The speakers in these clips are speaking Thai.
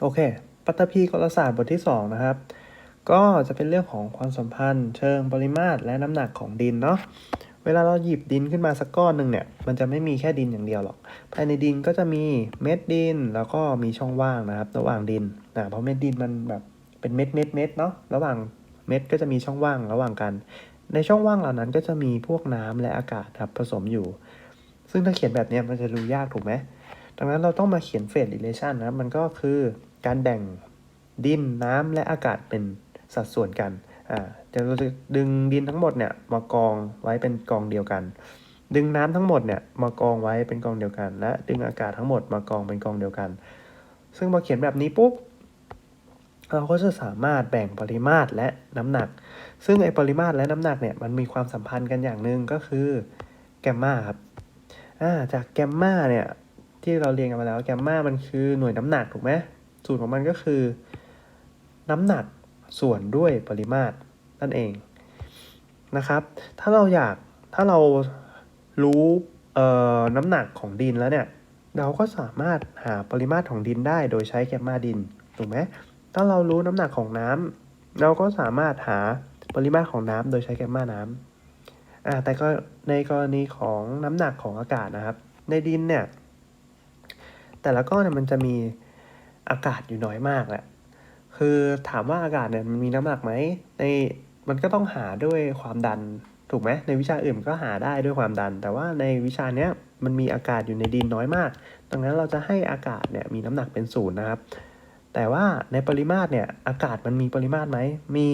โอเค ปัตตภีกลศาสตร์บทที่ 2 นะครับ ก็จะเป็นเรื่องของความสัมพันธ์ เชิงปริมาตรและน้ำหนักของดินเนาะ เวลาเราหยิบดินขึ้นมาสักก้อนหนึ่งเนี่ย มันจะไม่มีแค่ดินอย่างเดียวหรอก ภายในดินก็จะมีเม็ดดินแล้วก็มีช่องว่างนะครับ ระหว่างดินนะ เพราะเม็ดดินมันแบบเป็นเม็ดเม็ดเม็ดเนาะ ระหว่างเม็ดก็จะมีช่องว่างระหว่างกัน ในช่องว่างเหล่านั้นก็จะมีพวกน้ำและอากาศครับผสมอยู่ ซึ่งถ้าเขียนแบบนี้มันจะดูยากถูกไหมดังนั้นเราต้องมาเขียนเฟส relation นะ มันก็คือ การแบ่งดินน้ำและอากาศเป็นสัดส่วนกันอ่าเดี๋ยวเราจะดึงดินทั้งหมดเนี่ยมากองไว้เป็นกองเดียวกัน ดึงน้ำทั้งหมดเนี่ยมากองไว้เป็นกองเดียวกัน และดึงอากาศทั้งหมดมากองเป็นกองเดียวกัน ซึ่งพอเขียนแบบนี้ปุ๊บเราก็จะสามารถแบ่งปริมาตรและน้ำหนัก ซึ่งไอ้ปริมาตรและน้ำหนักเนี่ยมันมีความสัมพันธ์กันอย่างหนึ่งก็คือแกมมาครับอ่าจากแกมมาเนี่ยที่เราเรียนกันมาแล้วแกมมามันคือหน่วยน้ำหนักถูกไหม สูตรของมันก็คือ น้ำหนักส่วนด้วยปริมาตรนั่นเองนะครับ ถ้าเราอยากถ้าเรารู้น้ำหนักของดินแล้วเนี่ย เราก็สามารถหาปริมาตรของดินได้โดยใช้แกมมาดินถูกไหมถ้าเรารู้น้ำหนักของน้ำเราก็สามารถหาปริมาตรของน้ำโดยใช้แกมมาน้ำอ่าแต่ก็ในกรณีของน้ำหนักของอากาศนะครับ ในดินเนี่ย แต่ละก้อนมันจะมี อากาศอยู่น้อยมากแหละคือถามว่าอากาศเนี่ยมันมีน้ำหนักไหมในมันก็ต้องหาด้วยความดันถูกไหมในวิชาอื่นก็หาได้ด้วยความดัน แต่ว่าในวิชาเนี้ยมันมีอากาศอยู่ในดินน้อยมาก ดังนั้นเราจะให้อากาศเนี่ยมีน้ำหนักเป็นศูนย์นะครับ แต่ว่าในปริมาตรเนี่ยอากาศมันมีปริมาตรไหมมี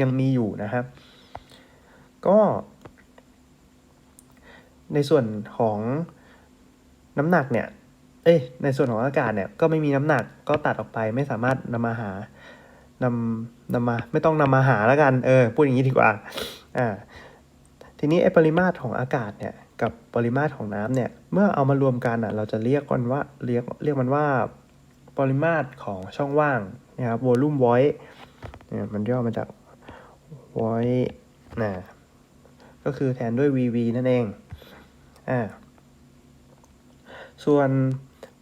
ยังมีอยู่นะครับ ก็ ในส่วนของน้ำหนักเนี่ย เอ้ยในส่วนของอากาศเนี่ยก็ไม่มีน้ำหนักก็ตัดออกไปไม่สามารถนำมาหานำนำมาไม่ต้องนำมาหาแล้วกันเออพูดอย่างนี้ดีกว่าอ่าทีนี้ไอปริมาตรของอากาศเนี่ยกับปริมาตรของน้ำเนี่ยเมื่อเอามารวมกันอะเราจะเรียกกันว่าเรียกเรียกมันว่าปริมาตรของช่องว่างนะครับ volume void เนี่ยมันย่อมาจาก void นะก็คือแทนด้วย VV นั่นเองอ่าส่วน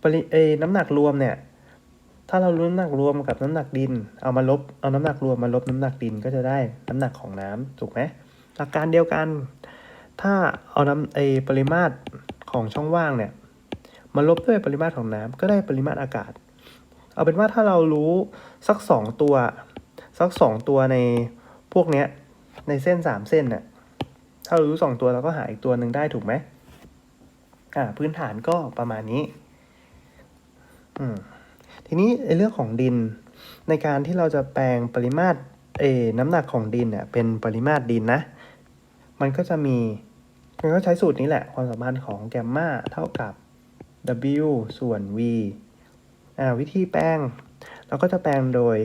ปริเอน้ำหนักรวมเนี่ย ถ้าเรารู้น้ำหนักรวมกับน้ำหนักดิน เอามาลบ เอาน้ำหนักรวมมาลบน้ำหนักดินก็จะได้น้ำหนักของน้ำถูกไหมหลักการเดียวกัน ถ้าเอาน้ำไอปริมาตรของช่องว่างเนี่ยมาลบด้วยปริมาตรของน้ำก็ได้ปริมาตรอากาศ เอาเป็นว่าถ้าเรารู้สักสองตัว สักสองตัวในพวกเนี้ยในเส้นสามเส้นเนี่ยถ้าเรารู้สองตัวเราก็หาอีกตัวหนึ่งได้ถูกไหมอ่าพื้นฐานก็ประมาณนี้ ทีนี้ในเรื่องของดิน ในการที่เราจะแปลงปริมาตรเอน้ำหนักของดินเนี่ยเป็นปริมาตรดินนะ มันก็จะมีมันก็ใช้สูตรนี้แหละ ความสัมพันธ์ของแกมมาเท่ากับ W ส่วน V อ่าวิธีแปลง เราก็จะแปลงโดย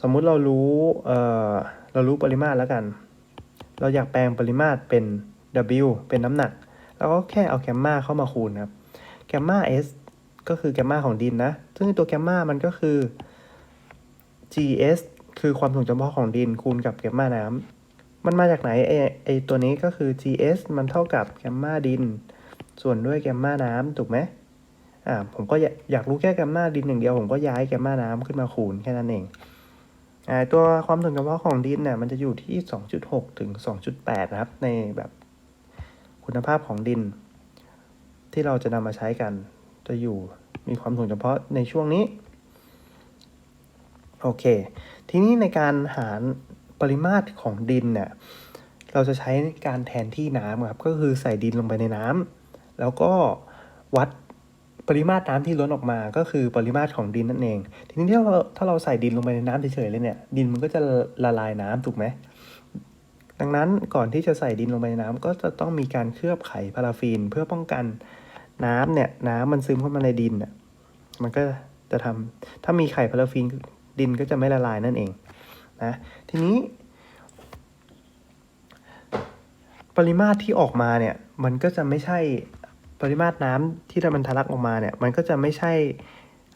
สมมุติเรารู้เอ่อเรารู้ปริมาตรแล้วกัน เราอยากแปลงปริมาตรเป็น W เป็นน้ำหนักเราก็แค่เอาแกมมาเข้ามาคูณครับแกมมา S ก็คือแกมมาของดินนะ ซึ่งตัวแกมมามันก็คือ GS คือความถ่วงจำเพาะของดินคูณกับแกมมาน้ำมันมาจากไหนไอไอตัวนี้ก็คือ GS มันเท่ากับแกมมาดิน ส่วนด้วยแกมมาน้ำถูกไหมอ่าผมก็อยากรู้แค่แกมมาดินอย่างเดียว ผมก็ย้ายแกมมาน้ำขึ้นมาคูณแค่นั้นเองอ่าตัวความถ่วงจำเพาะของดินเนี่ยมันจะอยู่ที่ 2.6 ถึง 2.8 นะครับ ในแบบคุณภาพของดิน ที่เราจะนำมาใช้กัน จะอยู่มีความถ่วงจำเพาะในช่วงนี้ โอเค ทีนี้ในการหารปริมาตรของดินเนี่ยเราจะใช้การแทนที่น้ำครับ ก็คือใส่ดินลงไปในน้ำแล้วก็วัดปริมาตรน้ำที่ล้นออกมาก็คือปริมาตรของดินนั่นเอง ทีนี้ถ้าเราถ้าเราใส่ดินลงไปในน้ำเฉยๆเลยเนี่ย ดินมันก็จะละลายน้ำถูกไหม ดังนั้นก่อนที่จะใส่ดินลงไปในน้ำก็จะต้องมีการเคลือบไขพาราฟีนเพื่อป้องกัน น้ำเนี่ยน้ำมันซึมเข้ามาในดินน่ะมันก็จะทำถ้ามีไข่พาราฟีนดินก็จะไม่ละลายนั่นเองนะทีนี้ ปริมาตรที่ออกมาเนี่ยมันก็จะไม่ใช่ปริมาตรน้ำที่มันทะลักออกมาเนี่ยมันก็จะไม่ใช่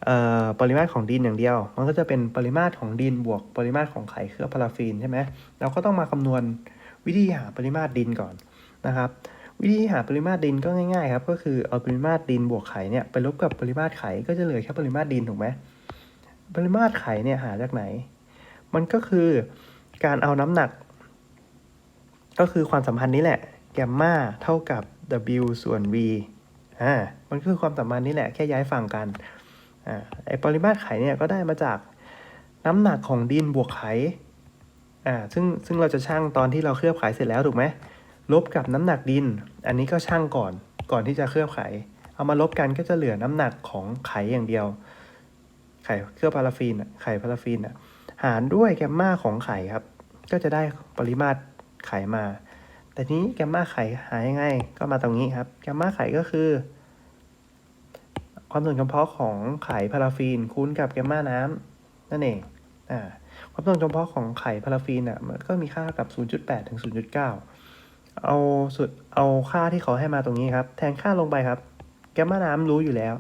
เอ่อปริมาตรของดินอย่างเดียว มันก็จะเป็นปริมาตรของดินบวกปริมาตรของไข่เคลือบพาราฟีนใช่ไหมเราก็ต้องมาคำนวณวิธีหาปริมาตรดินก่อนนะครับ วิธีหาปริมาตรดินก็ง่ายๆครับ ก็คือเอาปริมาตรดินบวกไข่เนี่ยไปลบกับปริมาตรไข่ก็จะเหลือแค่ปริมาตรดินถูกไหมปริมาตรไข่เนี่ยหาจากไหน มันก็คือการเอาน้ำหนัก ก็คือความสัมพันธ์นี้แหละ แกมมาเท่ากับ W ส่วน V อ่า มันคือความสัมพันธ์นี้แหละแค่ย้ายฝั่งกัน อ่า ไอปริมาตรไข่เนี่ยก็ได้มาจากน้ำหนักของดินบวกไข่อ่า ซึ่งซึ่งเราจะชั่งตอนที่เราเคลือบไข่เสร็จแล้วถูกไหม ลบกับน้ำหนักดิน อันนี้ก็ชั่งก่อน ก่อนที่จะเคลือบไข เอามาลบกันก็จะเหลือน้ำหนักของไขอย่างเดียว ไขเคลือบพาราฟินอะไขพาราฟินอะหารด้วยแกมมาของไขครับ ก็จะได้ปริมาตรไขมา แต่นี้แกมมาไขหายังไง ก็มาตรงนี้ครับ แกมมาไขก็คือ ความส่วนเฉพาะของไขพาราฟินคูณกับแกมมาน้ำนั่นเอง อ่าความส่วนเฉพาะของไข่พาราฟินอะมันก็มีค่ากับ 0.8 ถึง 0.9 เอาสุดเอาค่าที่เขาให้มาตรงนี้ครับ แทนค่าลงไปครับ แกมมาน้ำรู้อยู่แล้ว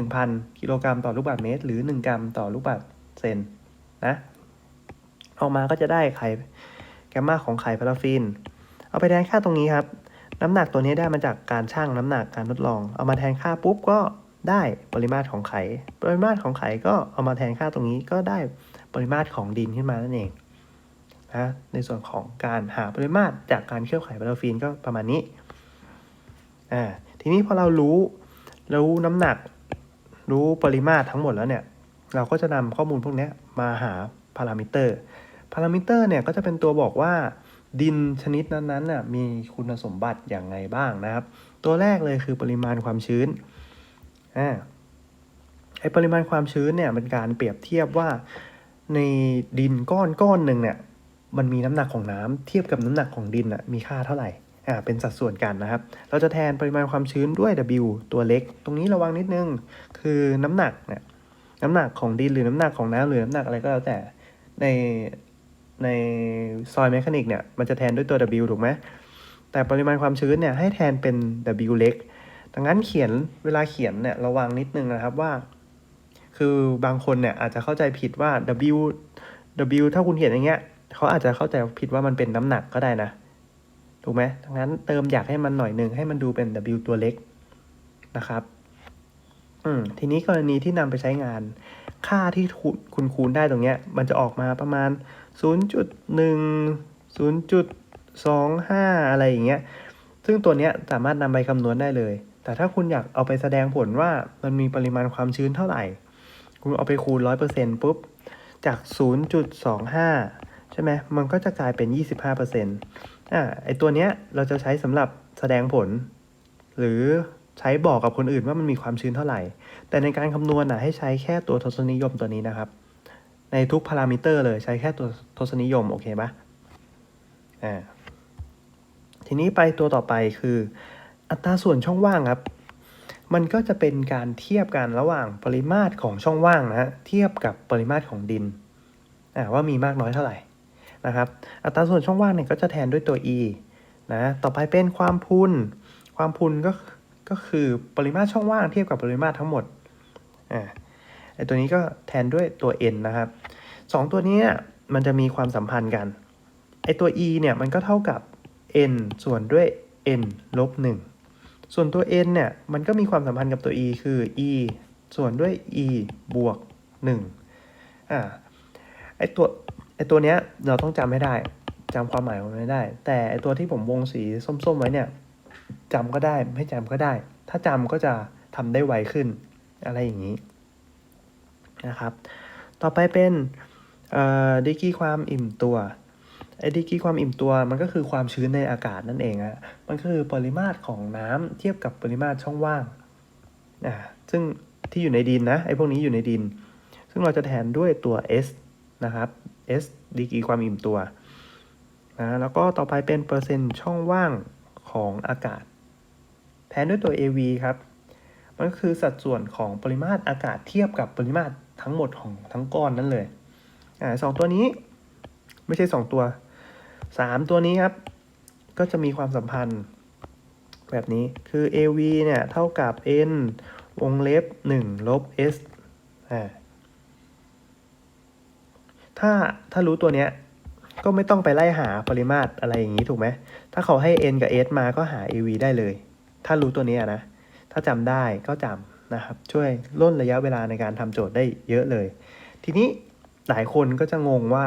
1,000 กิโลกรัมต่อลูกบาศก์เมตร หรือ 1 กรัมต่อลูกบาศก์เซนนะออกมาก็จะได้ไข่แกมมาของไข่พาราฟิน เอาไปแทนค่าตรงนี้ครับ น้ำหนักตัวนี้ได้มาจากการชั่งน้ำหนักการทดลอง เอามาแทนค่าปุ๊บก็ได้ปริมาตรของไข่ ปริมาตรของไข่ก็เอามาแทนค่าตรงนี้ก็ได้ปริมาตรของดินขึ้นมานั่นเอง นะในส่วนของการหาปริมาตรจากการเคลือบไขพาราฟินก็ประมาณนี้อ่าทีนี้พอเรารู้รู้น้ำหนัก รู้ปริมาตรทั้งหมดแล้วเนี่ย เราก็จะนำข้อมูลพวกนี้มาหาพารามิเตอร์พารามิเตอร์เนี่ยก็จะเป็นตัวบอกว่า ดินชนิดนั้นๆน่ะมีคุณสมบัติอย่างไรบ้างนะครับ ตัวแรกเลยคือปริมาณความชื้นอ่าไอปริมาณความชื้นเนี่ยเป็นการเปรียบเทียบว่าในดินก้อนก้อนหนึ่งเนี่ย มันมีน้ำหนักของน้ำเทียบกับน้ำหนักของดินอะมีค่าเท่าไหร่อ่าเป็นสัดส่วนกันนะครับ เราจะแทนปริมาณความชื้นด้วย W ตัวเล็ก ตรงนี้ระวังนิดนึง คือน้ำหนักเนี่ยน้ำหนักของดินหรือน้ำหนักของน้ำหรือน้ำหนักอะไรก็แล้วแต่ในในซอยแมคานิกเนี่ยมันจะแทนด้วยตัว W ถูกไหมแต่ปริมาณความชื้นเนี่ยให้แทนเป็น W เล็ก ดังนั้นเขียนเวลาเขียนเนี่ยระวังนิดนึงนะครับว่า คือบางคนเนี่ยอาจจะเข้าใจผิดว่า W W ถ้าคุณเขียนอย่างเงี้ย เขาอาจจะเข้าใจผิดว่ามันเป็นน้ำหนักก็ได้นะ ถูกไหมดังนั้นเติมอยากให้มันหน่อยหนึ่งให้มันดูเป็น W ตัวเล็กนะครับ อืม ทีนี้กรณีที่นำไปใช้งาน ค่าที่คุณคุณคูณได้ตรงเนี้ย มันจะออกมาประมาณ 0.1 0.25 อะไรอย่างเงี้ย ซึ่งตัวเนี้ยสามารถนำไปคำนวณได้เลย แต่ถ้าคุณอยากเอาไปแสดงผลว่ามันมีปริมาณความชื้นเท่าไหร่ คุณเอาไปคูณ 100%ปุ๊บ จาก 0.25 ใช่ไหมมันก็จะกลายเป็น 25%อ่าไอตัวเนี้ยเราจะใช้สำหรับแสดงผล หรือใช้บอกกับคนอื่นว่ามันมีความชื้นเท่าไหร่ แต่ในการคำนวณนะให้ใช้แค่ตัวทศนิยมตัวนี้นะครับ ในทุกพารามิเตอร์เลยใช้แค่ตัวทศนิยม โอเคปะอ่าทีนี้ไปตัวต่อไปคือ อัตราส่วนช่องว่างครับ มันก็จะเป็นการเทียบกันระหว่างปริมาตรของช่องว่างนะฮะเทียบกับปริมาตรของดินอ่าว่ามีมากน้อยเท่าไหร่ นะครับ อัตราส่วนช่องว่างเนี่ยก็จะแทนด้วยตัว e นะ ต่อไปเป็นความพูนความพูนก็ก็คือปริมาตรช่องว่างเทียบกับปริมาตรทั้งหมด อ่า ไอตัวนี้ก็แทนด้วยตัว n นะครับสองตัวนี้มันจะมีความสัมพันธ์กัน ไอตัว e เนี่ยมันก็เท่ากับ n ส่วนด้วย n ลบ1ส่วนตัว n เนี่ยมันก็มีความสัมพันธ์กับตัว e คือ e ส่วนด้วย e บวก1อ่า ไอตัว ไอตัวเนี้ยเราต้องจำให้ได้จำความหมายของมันได้ แต่ไอตัวที่ผมวงสีส้มๆไว้เนี่ยจำก็ได้ไม่จำก็ได้ ถ้าจำก็จะทำได้ไวขึ้นอะไรอย่างนี้นะครับ ต่อไปเป็นดีกรีความอิ่มตัวไอ้ดีกรีความอิ่มตัวมันก็คือความชื้นในอากาศนั่นเองอะมันก็คือปริมาตรของน้ำเทียบกับปริมาตรช่องว่างอ่าซึ่งที่อยู่ในดินนะไอ้พวกนี้อยู่ในดิน ซึ่งเราจะแทนด้วยตัว S นะครับ S ดีกรีความอิ่มตัวนะแล้วก็ต่อไปเป็นเปอร์เซ็นต์ช่องว่างของอากาศ แทนด้วยตัว AV ครับ มันก็คือสัดส่วนของปริมาตรอากาศเทียบกับปริมาตรทั้งหมดของทั้งก้อนนั่นเลยอ่าสองตัวนี้ไม่ใช่สองตัวสามตัวนี้ครับ ก็จะมีความสัมพันธ์ แบบนี้คือ AV เนี่ย เท่ากับ N วงเล็บ 1 ลบ S อ่า ถ้าถ้ารู้ตัวเนี้ยก็ไม่ต้องไปไล่หาปริมาตรอะไรอย่างนี้ถูกไหม ถ้าเขาให้ n กับ s มาก็หา AV ได้เลย ถ้ารู้ตัวนี้นะ ถ้าจำได้ก็จำนะครับ ช่วยล่นระยะเวลาในการทำโจทย์ได้เยอะเลย ทีนี้หลายคนก็จะงงว่า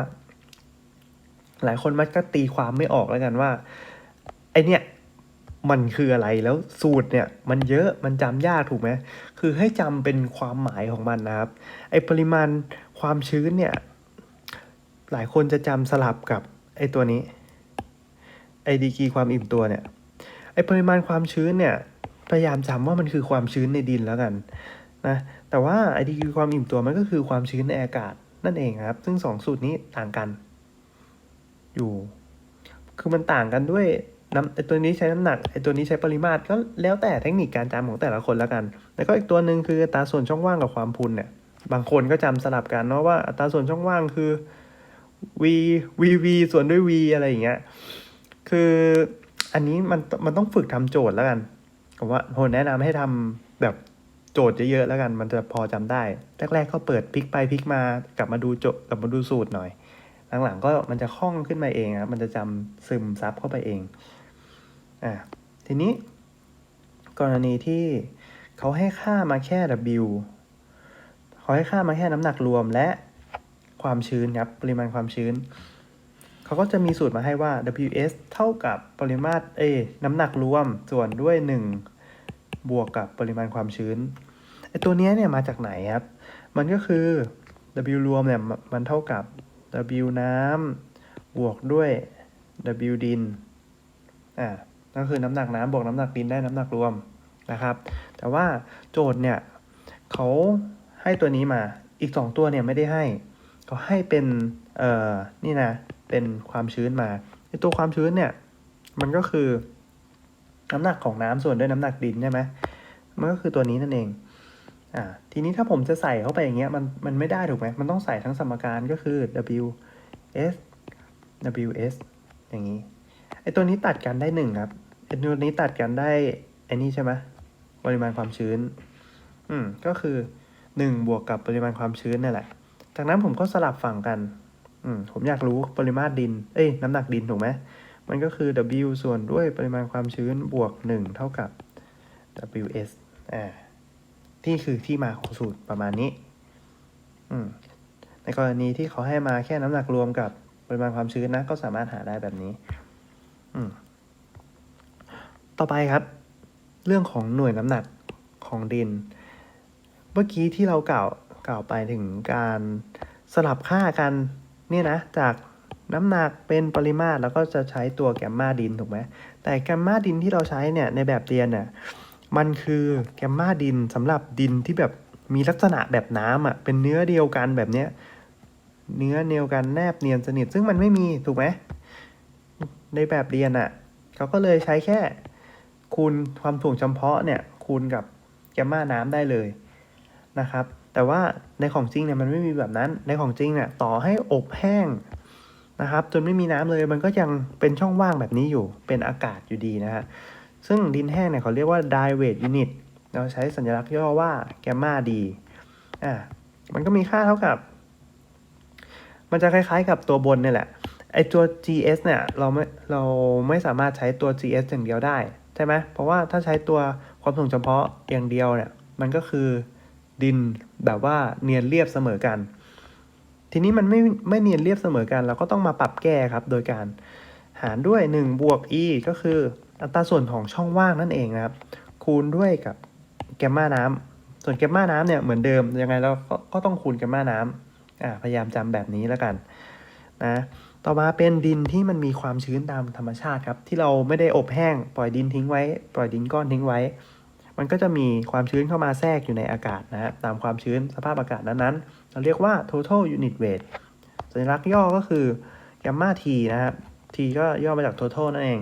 หลายคนมักก็ตีความไม่ออกแล้วกันว่า ไอเนี่ยมันคืออะไรแล้วสูตรเนี่ย มันเยอะมันจำยากถูกไหมคือให้จำเป็นความหมายของมันนะครับ ไอปริมาณความชื้นเนี่ย หลายคนจะจำสลับกับไอตัวนี้ไอดีกีความอิ่มตัวเนี่ยไอปริมาณความชื้นเนี่ยพยายามจำว่ามันคือความชื้นในดินแล้วกันนะแต่ว่าไอดีกีความอิ่มตัวมันก็คือความชื้นในอากาศนั่นเองครับ ซึ่งสองสูตรนี้ต่างกัน อยู่ คือมันต่างกันด้วยน้ำไอตัวนี้ใช้น้ำหนักไอตัวนี้ใช้ปริมาตรก็แล้วแต่เทคนิคการจำของแต่ละคนแล้วกัน แล้วก็อีกตัวหนึ่งคืออัตราส่วนช่องว่างกับความพุนเนี่ยบางคนก็จำสลับกันเนาะว่าอัตราส่วนช่องว่างคือ v v v ส่วนด้วย v อะไรอย่างเงี้ย คืออันนี้มันมันต้องฝึกทำโจทย์แล้วกันผมว่าผมแนะนำให้ทำแบบโจทย์เยอะๆแล้วกัน มันจะพอจำได้ แรกๆก็เปิดพลิกไปพลิกมากลับมาดูโจทย์กลับมาดูสูตรหน่อย หลังๆก็มันจะคล่องขึ้นมาเองครับมันจะจำซึมซับเข้าไปเองอ่าทีนี้ กรณีที่เขาให้ค่ามาแค่ W เขาให้ค่ามาแค่น้ำหนักรวมและ ความชื้นครับปริมาณความชื้น เขาก็จะมีสูตรมาให้ว่า Ws เท่ากับปริมาตรเอน้ำหนักรวมส่วนด้วย 1 บวกกับปริมาณความชื้นไอตัวนี้เนี่ยมาจากไหนครับ มันก็คือ W รวมเนี่ยมมันเท่ากับ W น้ำบวกด้วย W ดินอ่าก็คือน้ำหนักน้ำบวกน้ำหนักดินได้น้ำหนักรวมนะครับ แต่ว่าโจทย์เนี่ยเขาให้ตัวนี้มาอีก 2 ตัวเนี่ยไม่ได้ให้ เขาให้เป็นเอ่อนี่นะเป็นความชื้นมาไอตัวความชื้นเนี่ย มันก็คือน้ำหนักของน้ำส่วนด้วยน้ำหนักดินใช่ไหมมันก็คือตัวนี้นั่นเองอ่าทีนี้ถ้าผมจะใส่เข้าไปอย่างเงี้ยมันมันไม่ได้ถูกไหมมันต้องใส่ทั้งสมการก็คือ W S W S อย่างนี้ไอตัวนี้ตัดกันได้หนึ่งครับไอตัวนี้ตัดกันได้ไอนี่ใช่ไหมปริมาณความชื้น อืมก็คือหนึ่งบวกกับปริมาณความชื้นนั่นแหละ จากนั้นผมก็สลับฝั่งกันอืมผมอยากรู้ปริมาตรดิน เอ้ย น้ำหนักดินถูกไหม มันก็คือ W ส่วนด้วยปริมาณความชื้นบวกหนึ่งเท่ากับ WS อ่าที่คือที่มาของสูตรประมาณนี้ อืม ในกรณีที่เขาให้มาแค่น้ำหนักรวมกับปริมาณความชื้นนะ ก็สามารถหาได้แบบนี้ อืม ต่อไปครับ เรื่องของหน่วยน้ำหนักของดิน เมื่อกี้ที่เรากล่าว กล่าวไปถึงการสลับค่ากันเนี่ยนะจากน้ำหนักเป็นปริมาตรแล้วก็จะใช้ตัวแกมมาดินถูกไหมแต่แกมมาดินที่เราใช้เนี่ยในแบบเรียนเนี่ยมันคือแกมมาดินสำหรับดินที่แบบมีลักษณะแบบน้ำอะเป็นเนื้อเดียวกันแบบเนี้ยเนื้อเดียวกันแนบเนียนสนิทซึ่งมันไม่มีถูกไหมในแบบเรียนอะเขาก็เลยใช้แค่ คูณความถ่วงเฉพาะเนี่ยคูณกับแกมมาน้ำได้เลยนะครับ แต่ว่าในของจริงเนี่ยมันไม่มีแบบนั้น ในของจริงเนี่ยต่อให้อบแห้งนะครับ จนไม่มีน้ำเลยมันก็ยังเป็นช่องว่างแบบนี้อยู่ เป็นอากาศอยู่ดีนะฮะ ซึ่งดินแห้งเนี่ยเขาเรียกว่า dry weight unit เราใช้สัญลักษณ์ย่อว่าแกมมาดีอ่ามันก็มีค่าเท่ากับ มันจะคล้ายๆกับตัวบนนี่แหละไอตัว GS เนี่ยเราไม่เราไม่สามารถใช้ตัว GS อย่างเดียวได้ ใช่ไหมเพราะว่าถ้าใช้ตัวความถ่วงเฉพาะอย่างเดียวเนี่ยมันก็คือ ดินแบบว่าเนียนเรียบเสมอกัน ทีนี้มันไม่ไม่เนียนเรียบเสมอกัน เราก็ต้องมาปรับแก้ครับ โดยการหารด้วย1บวก e ก็คืออัตราส่วนของช่องว่างนั่นเองนะครับ คูณด้วยกับแกมมาน้ำส่วนแกมมาน้ำเนี่ยเหมือนเดิมยังไงเราก็ก็ต้องคูณแกมมาน้ำอ่าพยายามจำแบบนี้แล้วกันนะต่อมาเป็นดินที่มันมีความชื้นตามธรรมชาติครับ ที่เราไม่ได้อบแห้งปล่อยดินทิ้งไว้ ปล่อยดินก้อนทิ้งไว้ มันก็จะมีความชื้นเข้ามาแทรกอยู่ในอากาศนะฮะตามความชื้นสภาพอากาศนั้นๆ เราเรียกว่า total unit weight สัญลักษณ์ย่อก็คือ gamma t นะครับ t ก็ย่อมาจาก total นั่นเอง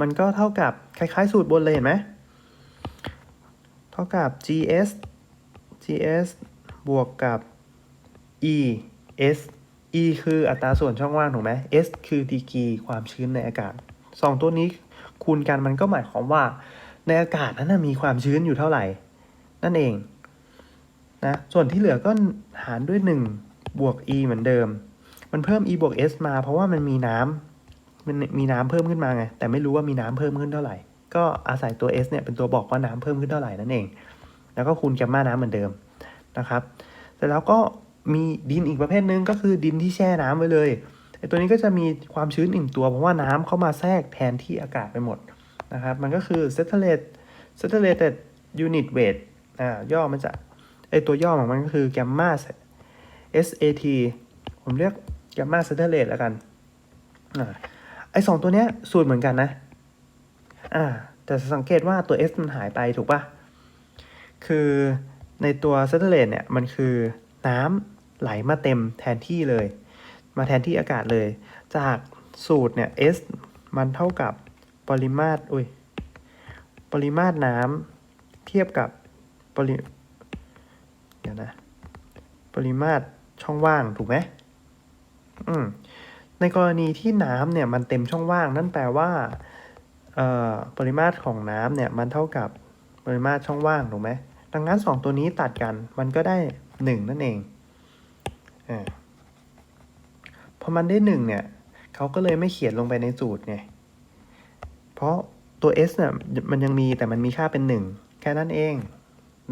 มันก็เท่ากับคล้ายๆ สูตรบนเลยเห็นไหม เท่ากับ gs gs บวกกับ e s e คืออัตราส่วนช่องว่างถูกไหม s คือดีกรีความชื้นในอากาศสองตัวนี้คูณกันมันก็หมายความว่า ในอากาศนั้นนะมีความชื้นอยู่เท่าไหร่ นั่นเองนะส่วนที่เหลือก็หารด้วย 1 บวก e เหมือนเดิม มันเพิ่ม e บวก s มา เพราะว่ามันมีน้ำมันมีน้ำเพิ่มขึ้นมาไง แต่ไม่รู้ว่ามีน้ำเพิ่มขึ้นเท่าไหร่ ก็อาศัยตัว s เนี่ยเป็นตัวบอกว่าน้ำเพิ่มขึ้นเท่าไหร่นั่นเอง แล้วก็คูณแกมมาน้ำเหมือนเดิมนะครับสแต่แล้วก็มีดินอีกประเภทหนึ่งก็คือดินที่แช่น้ำไว้เลยไอตัวนี้ก็จะมีความชื้นอิ่มตัวเพราะว่าน้ำเข้ามาแทรกแทนที่อากาศไปหมด นะครับ มันก็คือ saturated saturated unit weight อ่า ย่อมาจากไอตัวย่อของมันก็คือ gamma SAT ผมเรียก gamma saturated แล้วกันอ่าไอสองตัวเนี้ยสูตรเหมือนกันนะ อ่า แต่สังเกตว่าตัว S มันหายไปถูกปะคือในตัวเซตเทเลตเนี่ยมันคือน้ำไหลมาเต็มแทนที่เลย มาแทนที่อากาศเลย จากสูตรเนี่ย S มันเท่ากับ ปริมาตรอุ้ยปริมาตรน้ำเทียบกับปริเดี๋ยวนะปริมาตรช่องว่างถูกไหมอืมในกรณีที่น้ำเนี่ยมันเต็มช่องว่าง นั่นแปลว่าเอ่อปริมาตรของน้ำเนี่ยมันเท่ากับปริมาตรช่องว่างถูกไหมดังนั้นสองตัวนี้ตัดกันมันก็ได้หนึ่งนั่นเองอ่าพอมันได้หนึ่งเนี่ยเขาก็เลยไม่เขียนลงไปในสูตรไง ราะตัว s เนี่ยมันยังมีแต่มันมีค่าเป็นหนึ่งแค่นั้นเอง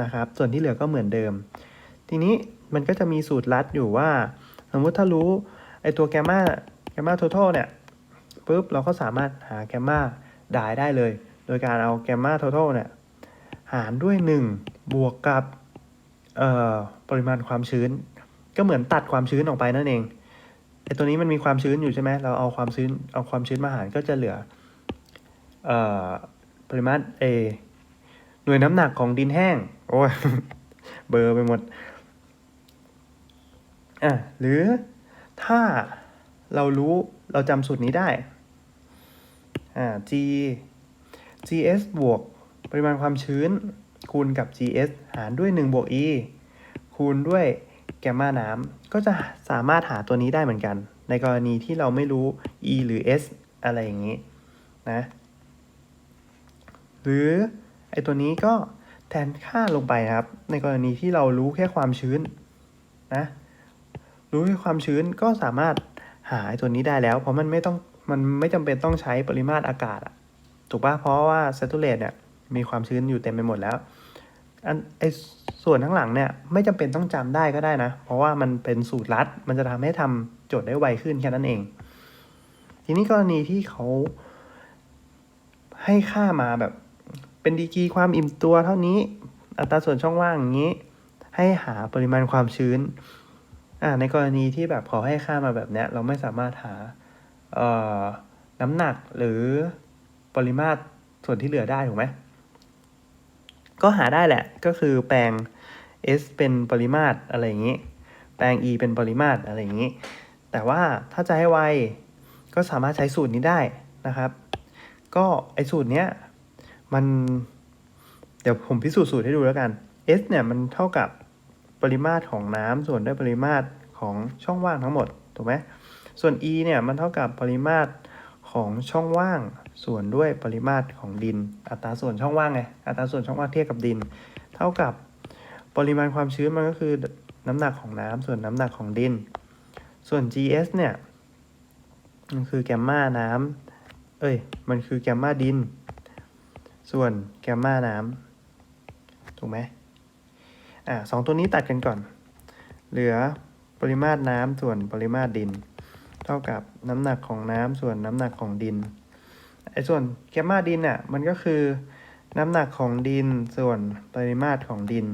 นะครับ ส่วนที่เหลือก็เหมือนเดิม ทีนี้มันก็จะมีสูตรลัดอยู่ว่า สมมติถ้ารู้ไอตัวแกมมาแกมมาท total เนี่ยปุ๊บเราก็สามารถหาแกมมาได้ได้เลย โดยการเอาแกมมา total เนี่ยหารด้วย 1 บวกกับปริมาณความชื้น ก็เหมือนตัดความชื้นออกไปนั่นเองไอตัวนี้มันมีความชื้นอยู่ใช่ไหมเราเอาความชื้นเอาความชื้นมาหารก็จะเหลือ ปริมาณเอหน่วยน้ำหนักของดินแห้ง โอ้ย เบอร์ไปหมด อะ หรือถ้าเรารู้เราจำสูตรนี้ได้ อ่า g gs บวกปริมาณความชื้น คูณกับ gs หารด้วย 1 บวก e คูณด้วยแกมมาน้ำก็จะสามารถหาตัวนี้ได้เหมือนกัน ในกรณีที่เราไม่รู้ e หรือ s อะไรอย่างนี้นะ หรือไอตัวนี้ก็แทนค่าลงไปครับ ในกรณีที่เรารู้แค่ความชื้นนะรู้แค่ความชื้นก็สามารถหาไอตัวนี้ได้แล้ว เพราะมันไม่ต้องมันไม่จำเป็นต้องใช้ปริมาตรอากาศอะถูกปะเพราะว่าเซตูเลตเนี่ยมีความชื้นอยู่เต็มไปหมดแล้วอันไอส่วนข้างหลังเนี่ยไม่จำเป็นต้องจำได้ก็ได้นะ เพราะว่ามันเป็นสูตรลัด มันจะทำให้ทำโจทย์ได้ไวขึ้นแค่นั้นเอง ทีนี้กรณีที่เขาให้ค่ามาแบบ เป็นดีกรีความอิ่มตัวเท่านี้ อัตราส่วนช่องว่างอย่างนี้ ให้หาปริมาณความชื้นอ่าในกรณีที่แบบขอให้ค่ามาแบบเนี้ยเราไม่สามารถหาเอ่อน้ำหนักหรือปริมาตรส่วนที่เหลือได้ถูกไหมก็หาได้แหละก็คือแปลง s เป็นปริมาตรอะไรอย่างนี้ แปลง e เป็นปริมาตรอะไรอย่างนี้ แต่ว่าถ้าจะให้ไวก็สามารถใช้สูตรนี้ได้นะครับ ก็ไอสูตรเนี้ย มัน เดี๋ยวผมพิสูจน์สูตรให้ดูแล้วกัน s เนี่ยมันเท่ากับปริมาตรของน้ำส่วนด้วยปริมาตรของช่องว่างทั้งหมดถูกไหมส่วน e เนี่ยมันเท่ากับปริมาตรของช่องว่างส่วนด้วยปริมาตรของดิน อัตราส่วนช่องว่างไงอัตราส่วนช่องว่างเทียบกับดิน เท่ากับปริมาณความชื้นมันก็คือน้ำหนักของน้ำส่วนน้ำหนักของดิน ส่วน gs เนี่ยมันคือแกมมาน้ำเอ้ย มันคือแกมมาดิน ส่วนแกมมาน้ำถูกไหมอ่าสองตัวนี้ตัดกันก่อน เหลือปริมาตรน้ำส่วนปริมาตรดิน เท่ากับน้ำหนักของน้ำส่วนน้ำหนักของดินไอ้ส่วนแกมมาดินอะมันก็คือน้ำหนักของดินส่วนปริมาตรของดิน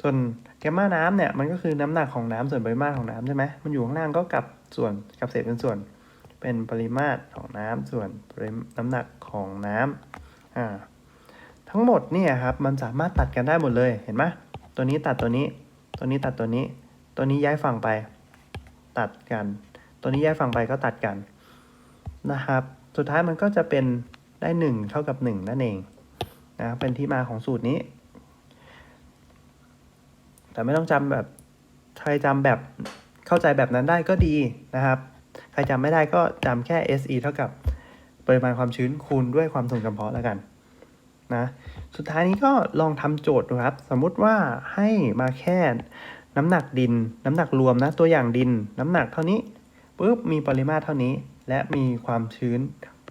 ส่วนแกมมาน้ำเนี่ยมันก็คือน้ำหนักของน้ำส่วนปริมาตรของน้ำใช่ไหมมันอยู่ข้างล่างก็กลับส่วนกลับเศษเป็นส่วนเป็นปริมาตรของน้ำส่วนน้ำหนักของน้ำอ่า ทั้งหมดเนี่ยครับมันสามารถตัดกันได้หมดเลยเห็นไหมตัวนี้ตัดตัวนี้ ตัวนี้ตัดตัวนี้ ตัวนี้ย้ายฝั่งไป ตัดกัน ตัวนี้ย้ายฝั่งไปก็ตัดกันนะครับ สุดท้ายมันก็จะเป็นได้หนึ่งเท่ากับหนึ่งนั่นเองนะเป็นที่มาของสูตรนี้ แต่ไม่ต้องจำแบบใครจำแบบเข้าใจแบบนั้นได้ก็ดีนะครับ ใครจำไม่ได้ก็จำแค่ SE เท่ากับปริมาณความชื้นคูณด้วยความส่งจำเพาะแล้วกัน นะสุดท้ายนี้ก็ลองทำโจทย์ดูครับ สมมุติว่าให้มาแค่น้ำหนักดิน น้ำหนักรวมนะตัวอย่างดิน น้ำหนักเท่านี้ปุ๊บมีปริมาตรเท่านี้ และมีความชื้น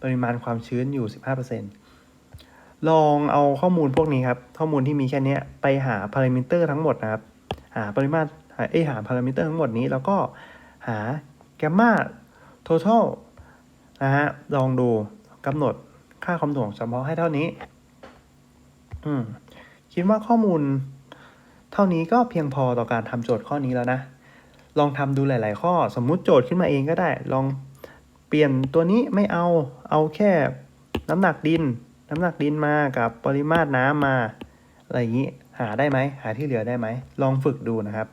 ปริมาณความชื้นอยู่ 15%ลองเอาข้อมูลพวกนี้ครับ ข้อมูลที่มีแค่เนี้ยไปหาพารามิเตอร์ทั้งหมดนะครับ หาปริมาตรหาเอยหาพารามิเตอร์ทั้งหมดนี้ แล้วก็หาแกมมา total นะฮะลองดูกำหนดค่าความถ่วงเฉพาะให้เท่านี้ อืม คิดว่าข้อมูล เท่านี้ก็เพียงพอต่อการทำโจทย์ข้อนี้แล้วนะ ลองทำดูหลาย ๆ ข้อ สมมุติโจทย์ขึ้นมาเองก็ได้ ลองเปลี่ยนตัวนี้ไม่เอา เอาแค่น้ำหนักดิน น้ำหนักดินมากับปริมาตรน้ำมา อะไรอย่างนี้ หาได้ไหม หาที่เหลือได้ไหม ลองฝึกดูนะครับ